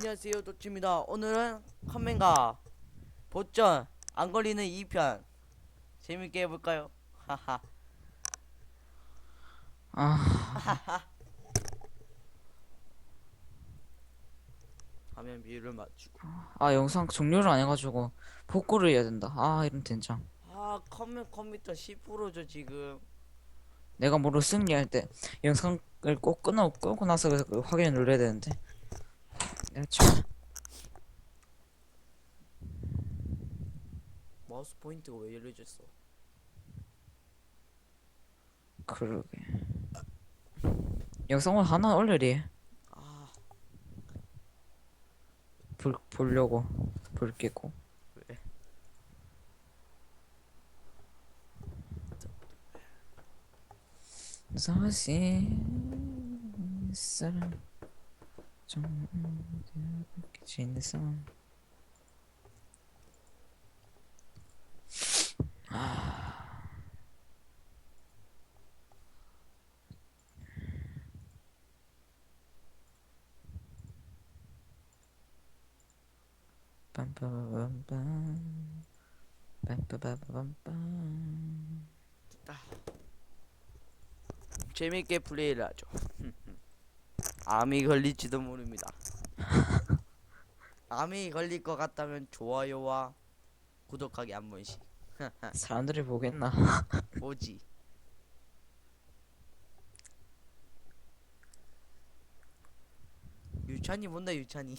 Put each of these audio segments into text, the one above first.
안녕하세요 도치입니다 오늘은 컴맨과 보전 안 걸리는 2편 재밌게 해볼까요? 하하 아, 화면 비율을 맞추고 아 영상 종료를 안 해가지고 복구를 해야 된다. 아 이런 된장. 아 컴맨 컴퓨터 10%죠 지금 내가 뭐로 승리할 때 영상을 꼭 끊어 끄고 나서 그 확인을 눌러야 되는데. 내가 참 마우스 포인트가 왜 열려졌어 그러게. 영상을 하나 올려리. 아 불 보려고 불 끄고. 왜? 사실 사람 좀 지는 사람. 빰빠바밤빰 빰빠바밤빰 재밌게 플레이를 하죠 암이 걸릴지도 모릅니다. 암이 걸릴 것 같다면 좋아요와 구독하기 한 번씩. 사람들이 보겠나? 뭐지. 유찬이 본다 유찬이.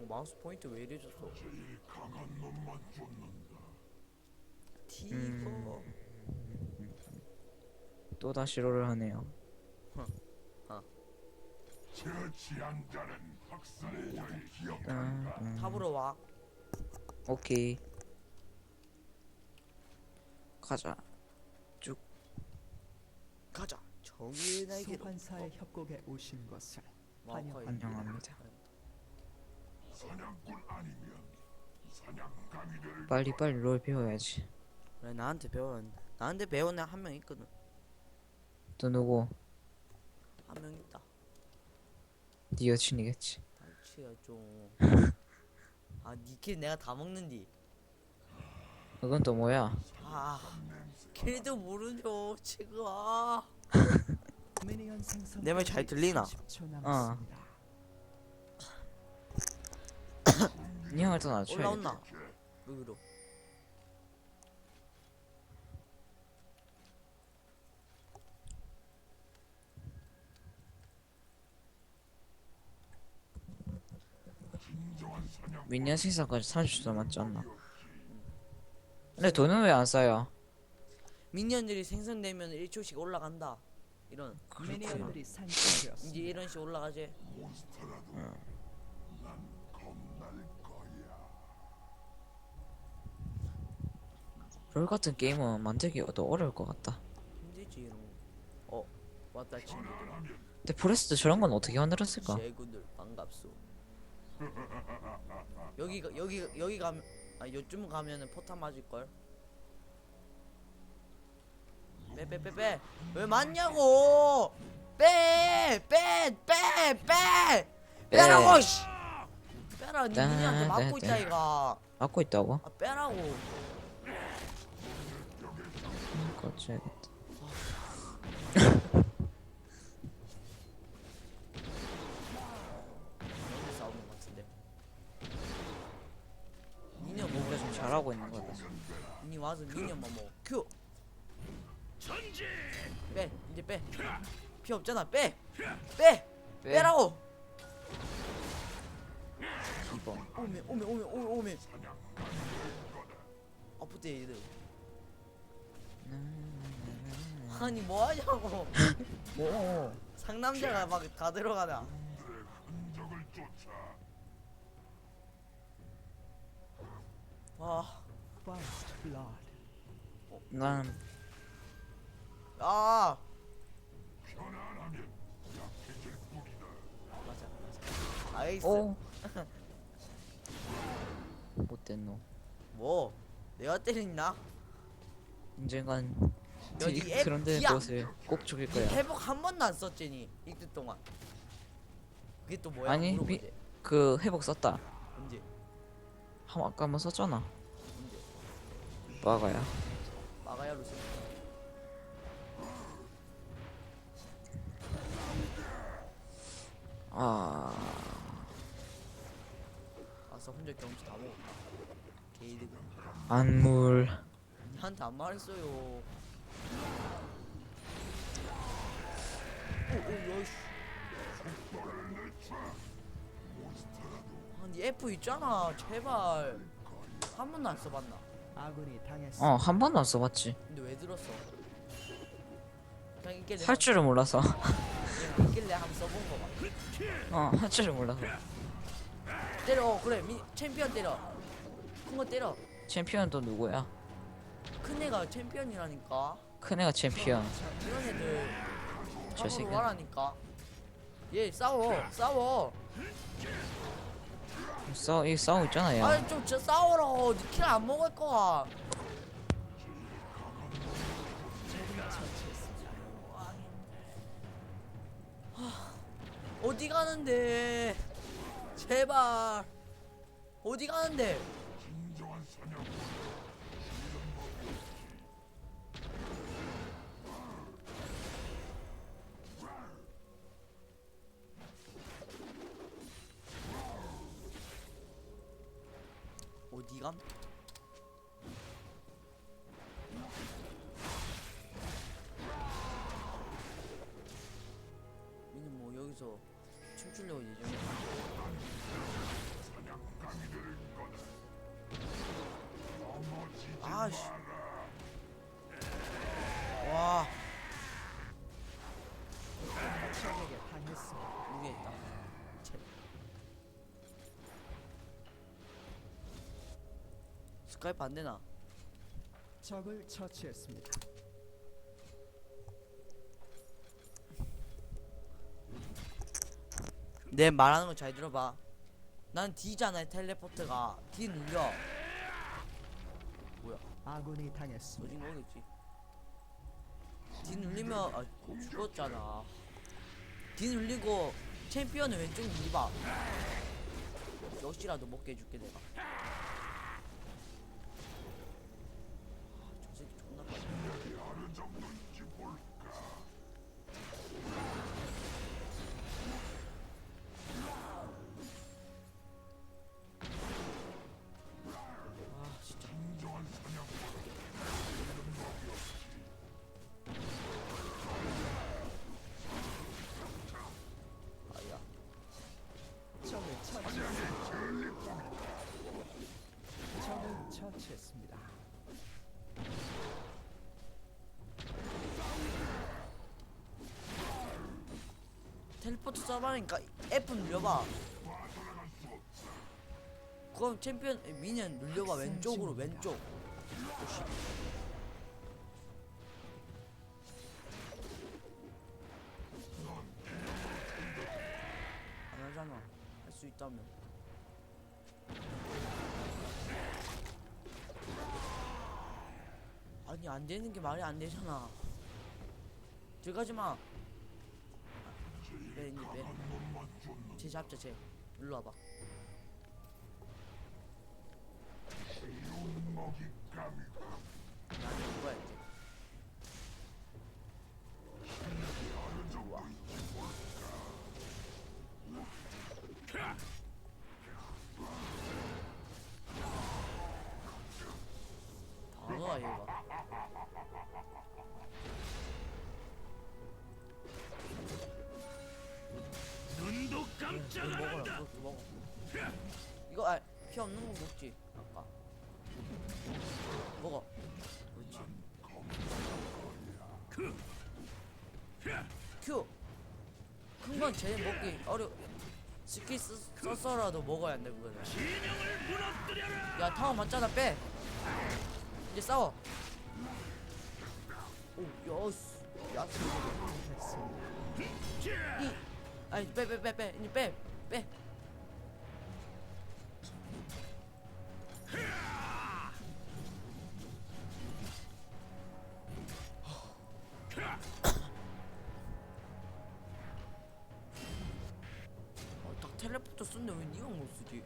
어, 마우스 포인트 왜 이래 졌어? 티거 음. 또 다시 롤을 하네요. 기억 음, 음. 탑으로 와 오케이. 가자. 가자 정의의 날개로 소환사의 협곡에 오신 것을 환영합니다. 환영합니다. 사냥꾼 아니면 사냥감이들 빨리 빨리 롤 배워야지. 그래 나한테 배운 나한테 배운 애한명 있거든 또 누구? 한 명 있다 네 여친이겠지. 날치가 좀아 니킬 내가 다 먹는디 그건 또 뭐야? 아 킬도 모르죠 지금 아 생성 내말 잘 들리나? 30초 어. 이 형을 또 낮춰야 올라온나 여기로 진정한 사냥 미니언 생산까지 30초 남았지 않나? 근데 돈은 왜안 쌓여? 미니언들이 생성되면 1초씩 올라간다 이런 미니언들이 이제 산출되었습니다. 이런 식 올라가지 롤 같은 게임은 만들기가 더 어려울 것 같다. 힘들지 이런 거 어 왔다 친구들 근데 포레스트 저런 건 어떻게 만들었을까? 제군들 반갑소 여기 가- 여기 여기 가면 아 요쯤 가면은 포탄 맞을 걸? 빼 빼 빼 빼. 왜 맞냐고! 빼 빼 빼 빼빼 빼라고 씨! 빼라 니 따, 니한테 따, 맞고 있다 따. 이가 막고 있다고? 아 빼라고. 꺼져야겠다. 잘하고 있는 거다. 니 와서 미니언만 먹어 큐 빼, 이제 빼. 피 없잖아, 빼! 빼! 빼라고! 이번. 오메, 오메, 오메, 오메, 오메. 아프대, 얘들. 아니, 뭐 하냐고. 오. 상남자가 막 다 들어가냐. 그들의 흔적을 쫓아 와. 난 아! 맞아, 맞아. 나이스. 오. 못된 놈. 뭐? 내가 때렸나? 언젠간 디- 여기 앱 그런 데 기야. 무엇을 꼭 죽일 니 거야. 회복 한 번도 안 썼지니 이때 동안 그게 또 뭐야 아니, 물어보지. 그 회복 썼다. 언제 한 아까 한번 썼잖아. 빠가야. 마가야로 썼아 아싸 혼자 경치 다 먹었다 게이드 안물. 니한테 안 말했어요 오 오 야이씨 아니 F 있잖아 제발 한 번도 안 써봤나 아군이 당했습니다. 어한 번도 안 써봤지. 근데 왜 들었어 그냥 있길래 할 줄을 몰라서. 그냥 있길래 한번 써본 거 봐 어 할 줄을 몰라서. 때려 어, 그래 미, 챔피언 때려 큰 거 때려 챔피언 또 누구야? 큰 애가 챔피언이라니까 큰 애가 챔피언. 이런 애들 저 새끼. 와라니까 얘 싸워 싸워 싸우 이 싸우고 있잖아 야. 아니 좀 진짜 싸워라. 니킬안 먹을 하, 어디 가는데? 제발. 어디 가는데 아씨 와 적에게 당했습니다. 무게했다 切. 스카이프 안 되나? 적을 처치했습니다. 내 말하는 거 잘 들어봐. 난 D잖아 텔레포트가 D 눌려. 아군이 당했습니다. 거겠지. D 눌리면 아 죽었잖아. D 눌리고 챔피언은 왼쪽 눌리봐. 역시라도 먹게 해줄게 내가. 아, 저 새끼 존나 빨리. 텔레포트 써봐니까 F 눌려봐. 그럼 챔피언 미니언 눌려봐 왼쪽으로 왼쪽. 안 하잖아. 할 수 있다면. 아니 안 되는 게 말이 안 되잖아. 들어가지 마. 빼, 이제 빼. 놈만 쫓는 쟤 잡자 쟤 일로 와봐 먹지? 아까. 먹어 그렇지? 큐! 큰건쟤 먹기 어려 스킬 쓰, 써서라도 먹어야 한다 그거는. 야 타워 맞잖아 빼! 이제 싸워! 오 야스 야스. 이 아니 빼빼빼빼 이제 빼빼 텔레포터 쓰는데 왜 니가 못 쓰지?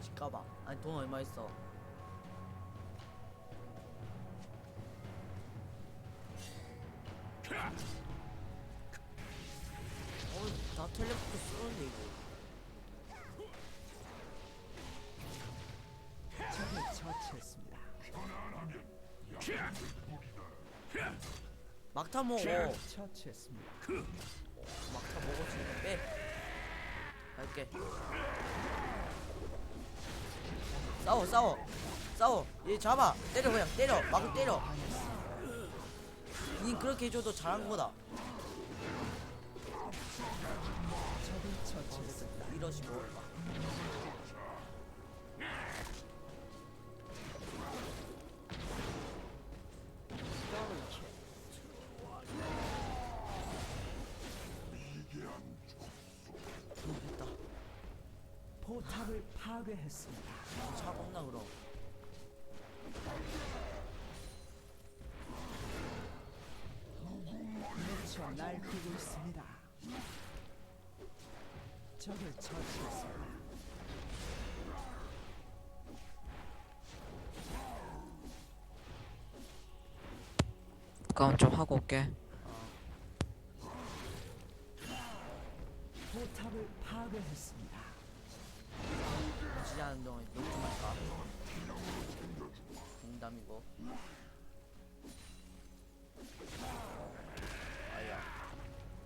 집 가봐. 아니 돈 얼마 있어? 어, 막타 먹어. 처치했습니다. 막타 먹었으니까 빼. 갈게. 싸워 싸워 싸워. 얘 잡아. 때려 그냥 때려. 막 때려. 니 그렇게 해줘도 잘한 거다. 적을 처치했습니다. 이러시 뭐. 파괴했습니다. 차 겁나 그럼. 미쳐 날뛰고 있습니다. 적을 처치했습니다. 그럼 좀 하고 올게 포탑을 파괴했습니다. 지지 않은 동안 녹지 말까? 농담이고. 아야.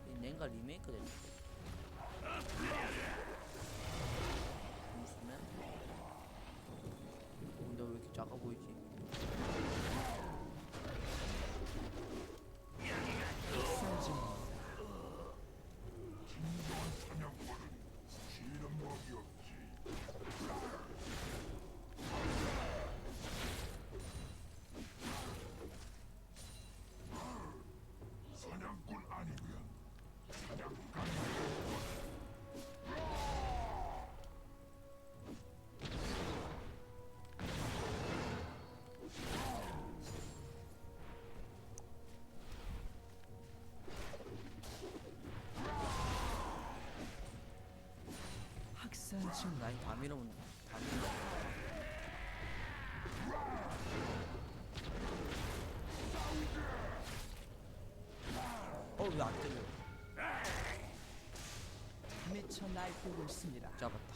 이 낸가 리메이크 됐지. 무슨맨? 근데 왜 이렇게 작아 보이지? 중 라인 다 밀어면 다 밀어. 어 왜 안 때려? 미쳐 날뛰고 있습니다. 잡았다.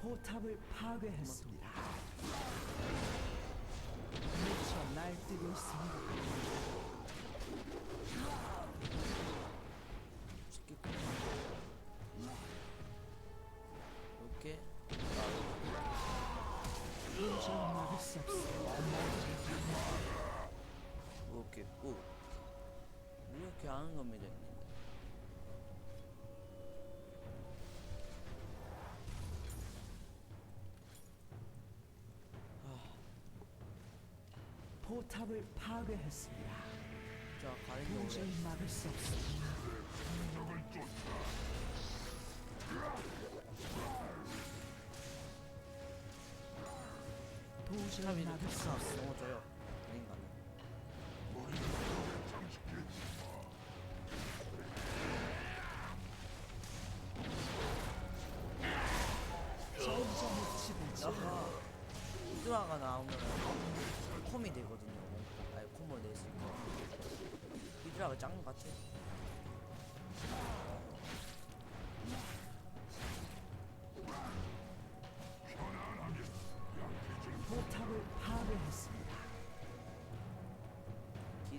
포탑을 파괴했습니다. 포탑을 파괴했습니다. 자 가는 거 도저히 막을 수 없습니다. 도저히 막을 수 없습니다. 넘어져요.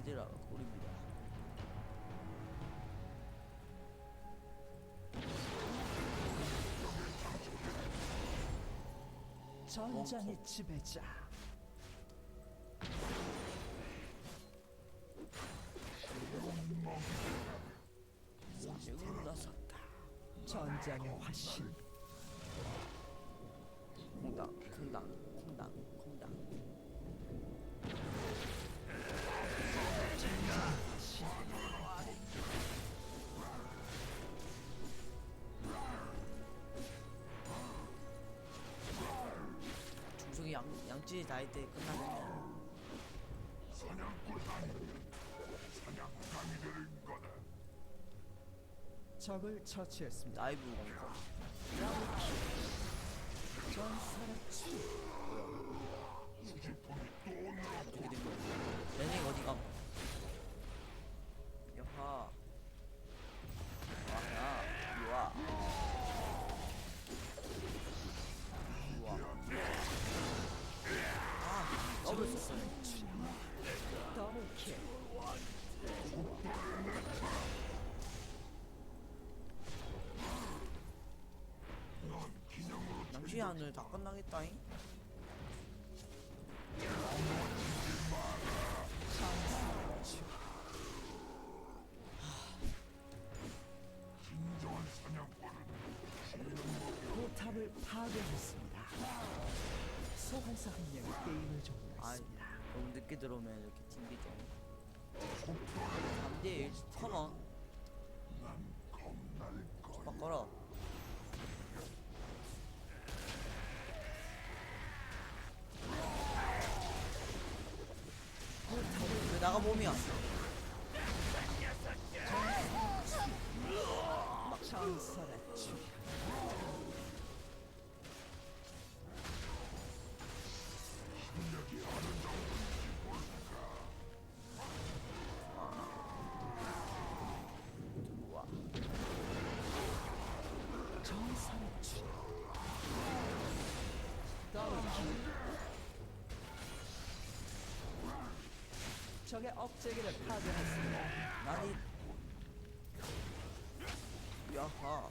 히드라가 꿀입니다. 전장의 지배자. 양치 다이때 끝나겠네. 사냥꾼 아니면 사냥감이 되는 거다. 적을 처치했습니다. 라이브 공고. 전사의 치 하늘 다 끝나겠다잉. 몸이야? 전 적의 억제기를 파괴했습니다. 나니. 야하.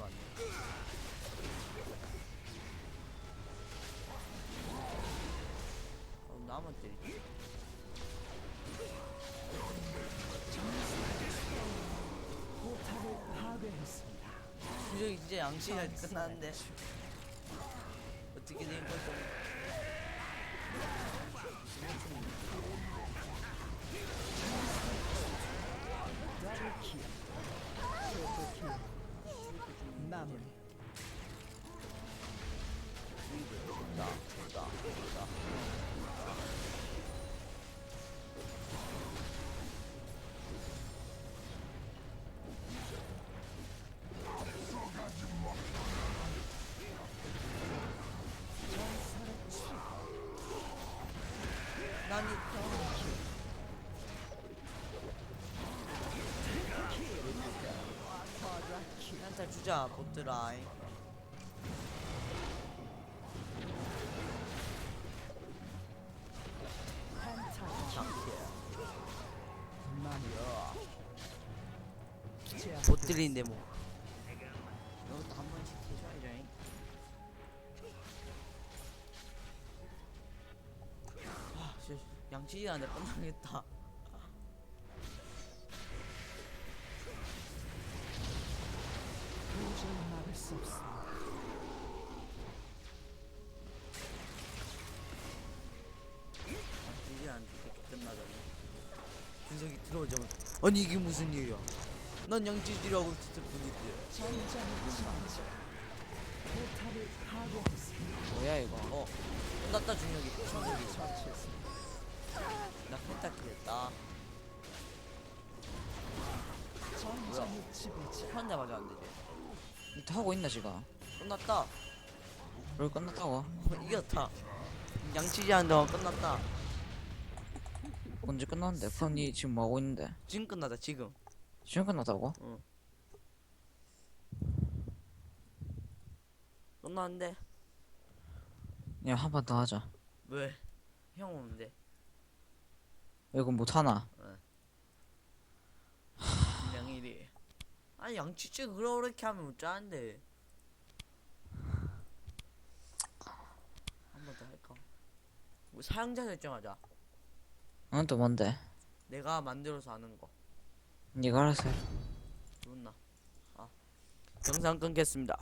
왔네. 어, 때리지. 양치할 때 끝났는데. 어떻게 된 거죠? 마무리. 나, 나, 나. 한탈 주자 못들아. 못 들리는데 뭐 이것도 한 번씩 해줘야죠 잉. 아, 씨, 양치기한테 끝나겠 아니 이게 무슨 일이야? 난 진짜. 포탑을 파괴했습니다. 뭐야 이거? 어. 끝났다 중력이. 중력이 처치했습니다. 나 지배자. 혼자 맞았는데 이제. 이거 하고 있나 지금 끝났다. 뭘 끝났다고? 이겼다. 양치기 하는 동안 끝났다 언제 끝났는데? 그럼 니 지금 뭐 하고 있는데? 지금 끝났다 지금. 지금 끝났다고? 끝났는데? 그냥 한판 더 하자. 왜? 형 오는데? 이거 못하나? 양일이. 아니 양치치 그렇게 하면 못 짜는데. 한 번 더 할까? 뭐 사용자 설정하자 응 또 뭔데? 내가 만들어서 하는 거. 니가 알아서 해. 좋나? 아 영상 끊겠습니다